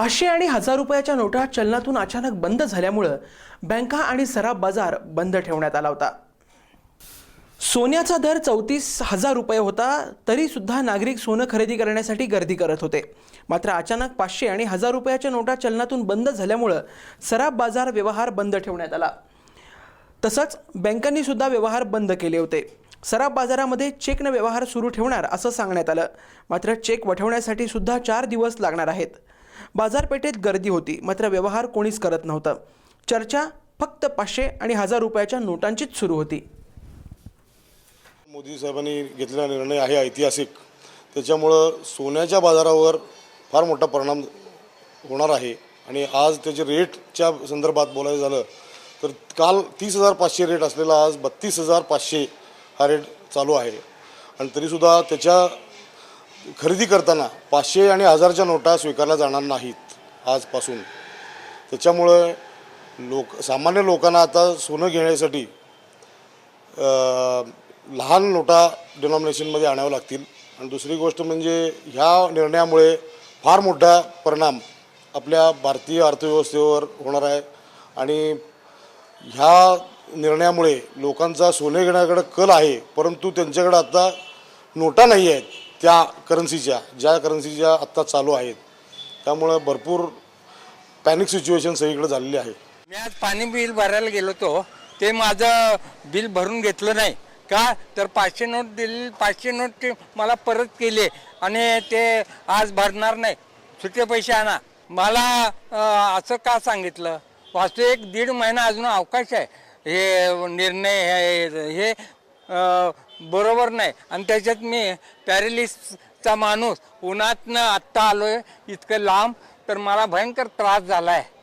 पाचशे आणि हजार रुपयाच्या नोटा चलनातून अचानक बंद झाल्यामुळं बँका आणि सराफ बाजार बंद ठेवण्यात आला होता. सोन्याचा दर चौतीस हजार रुपये होता तरी सुद्धा नागरिक सोनं खरेदी करण्यासाठी गर्दी करत होते. मात्र अचानक पाचशे आणि हजार रुपयाच्या नोटा चलनातून बंद झाल्यामुळं सराफ बाजार व्यवहार बंद ठेवण्यात आला. तसंच बँकांनी सुद्धा व्यवहार बंद केले होते. सराफ बाजारामध्ये चेकनं व्यवहार सुरू ठेवणार असं सांगण्यात आलं. मात्र चेक वठवण्यासाठी सुद्धा चार दिवस लागणार आहेत. बाजारपेठेत गर्दी होती. मात्र व्यवहार कोणीच करत नव्हतं. चर्चा फक्त पाचशे आणि हजार रुपयाच्या नोटांचीच सुरू होती. मोदी साहेबांनी घेतलेला निर्णय आहे ऐतिहासिक. त्याच्यामुळं सोन्याच्या बाजारावर फार मोठा परिणाम होणार आहे. आणि आज त्याचे रेटच्या संदर्भात बोलायचं झालं तर काल तीस हजार पाचशे रेट असलेला आज बत्तीस हजार पाचशे हा रेट चालू आहे. आणि तरीसुद्धा त्याच्या खरेदी करताना पाचशे आणि हजारच्या नोटा स्वीकारल्या जाणार नाहीत आजपासून. त्याच्यामुळं लोक सामान्य लोकांना आता सोनं घेण्यासाठी लहान नोटा डिनॉमिनेशनमध्ये आणाव्या लागतील. आणि दुसरी गोष्ट म्हणजे ह्या निर्णयामुळे फार मोठा परिणाम आपल्या भारतीय अर्थव्यवस्थेवर होणार आहे. आणि ह्या निर्णयामुळे लोकांचा सोने घेण्याकडे कल आहे परंतु त्यांच्याकडे आता नोटा नाही आहेत. त्या करन्सीच्या ज्या करन्सीच्या आत्ता चालू आहेत त्यामुळं भरपूर पॅनिक सिच्युएशन सगळीकडे झालेली आहे. मी आज पाणी बिल भरायला गेलो होतो ते माझं बिल भरून घेतलं नाही. का? तर पाचशे नोट दिली पाचशे नोट ते मला परत केले आणि ते आज भरणार नाही. सुटे पैसे आणा. मला अं, असं का सांगितलं? वास्तू एक दीड महिना अजून अवकाश आहे. हे निर्णय हे हे बरोबर नाही. आणि त्याच्यात मी पॅरेलिसचा माणूस उन्हातनं आत्ता आलोय इतकं लांब तर मला भयंकर त्रास झाला आहे